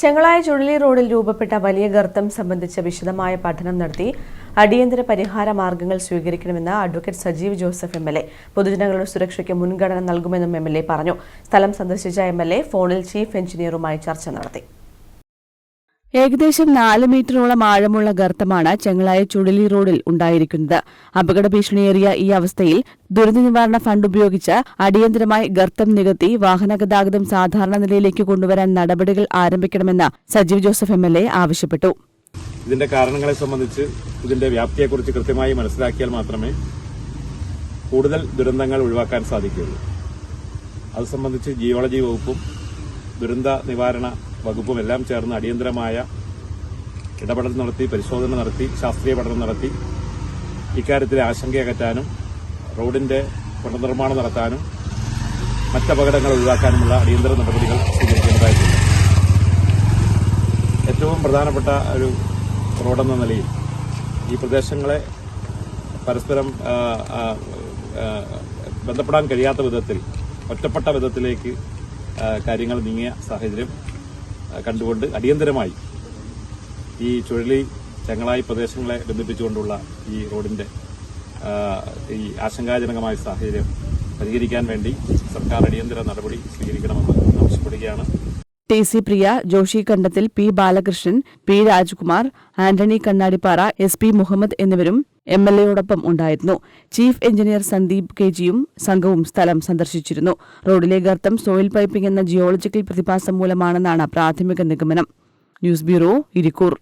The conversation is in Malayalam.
ചെങ്ങളായ ചുഴലി റോഡിൽ രൂപപ്പെട്ട വലിയ ഗർത്തം സംബന്ധിച്ച വിശദമായ പഠനം നടത്തി അടിയന്തര പരിഹാര മാർഗങ്ങൾ സ്വീകരിക്കണമെന്ന് advocate Sajeev Joseph M L A പൊതുജനങ്ങളുടെ സുരക്ഷയ്ക്ക് മുൻഗണന നൽകുമെന്നും എം എൽ എ പറഞ്ഞു. സ്ഥലം സന്ദർശിച്ച എം എൽ എ ഫോണിൽ ചീഫ് എഞ്ചിനീയറുമായി ചർച്ച നടത്തി. ഏകദേശം നാല് മീറ്ററോളം ആഴമുള്ള ഗർത്തമാണ് ചെങ്ങളായ ചുഴലി റോഡിൽ ഉണ്ടായിരിക്കുന്നത്. അപകട ഭീഷണിയേറിയ ഈ അവസ്ഥയിൽ ദുരന്ത നിവാരണ ഫണ്ട് ഉപയോഗിച്ച് അടിയന്തരമായി ഗർത്തം നികത്തി വാഹന ഗതാഗതം സാധാരണ നിലയിലേക്ക് കൊണ്ടുവരാൻ നടപടികൾ ആരംഭിക്കണമെന്ന് സജീവ് ജോസഫ് എം ആവശ്യപ്പെട്ടു. ഇതിന്റെ കാരണങ്ങളെ സംബന്ധിച്ച് ഇതിന്റെ വ്യാപ്തിയെക്കുറിച്ച് കൃത്യമായി മനസ്സിലാക്കിയാൽ മാത്രമേ കൂടുതൽ ദുരന്തങ്ങൾ ഒഴിവാക്കാൻ സാധിക്കുകയുള്ളൂ. അത് സംബന്ധിച്ച് ജിയോളജി വകുപ്പും ദുരന്ത നിവാരണ വകുപ്പും എല്ലാം ചേർന്ന് അടിയന്തരമായ ഇടപെടൽ നടത്തി പരിശോധന നടത്തി ശാസ്ത്രീയ പഠനം നടത്തി. ഇക്കാര്യത്തിലെ ആശങ്ക അകറ്റാനും റോഡിന്റെ പുനർനിർമ്മാണം നടത്താനും മറ്റപകടങ്ങൾ ഒഴിവാക്കാനുമുള്ള അടിയന്തര നടപടികൾ സ്വീകരിക്കേണ്ടതായിട്ടുണ്ട്. ഏറ്റവും പ്രധാനപ്പെട്ട ഒരു റോഡെന്ന നിലയിൽ ഈ പ്രദേശങ്ങളെ പരസ്പരം ബന്ധപ്പെടാൻ കഴിയാത്ത വിധത്തിൽ ഒറ്റപ്പെട്ട വിധത്തിലേക്ക് കാര്യങ്ങൾ നീങ്ങിയ സാഹചര്യം കണ്ടുകൊണ്ട് അടിയന്തരമായി ഈ ചുഴലി ചെങ്ങളായി പ്രദേശങ്ങളെ ബന്ധിപ്പിച്ചുകൊണ്ടുള്ള ഈ റോഡിന്റെ ഈ ആശങ്കാജനകമായ സാഹചര്യം പരിഹരിക്കാൻ വേണ്ടി സർക്കാർ അടിയന്തര നടപടി സ്വീകരിക്കണമെന്ന് ആവശ്യപ്പെടുകയാണ്. T C Priya Joshy Kandathil P Balakrishnan P Rajkumar Antony Kannadippara S P Muhammad എന്നിവരും എം എൽ എയോടൊപ്പം ഉണ്ടായിരുന്നു. ചീഫ് എഞ്ചിനീയർ സന്ദീപ് കെ ജിയും സംഘവും സ്ഥലം സന്ദർശിച്ചിരുന്നു. റോഡിലെ ഗർത്തം സോയിൽ പൈപ്പിംഗ് എന്ന ജിയോളജിക്കൽ പ്രതിഭാസം മൂലമാണെന്നാണ് പ്രാഥമിക നിഗമനം. News bureau Irikkur.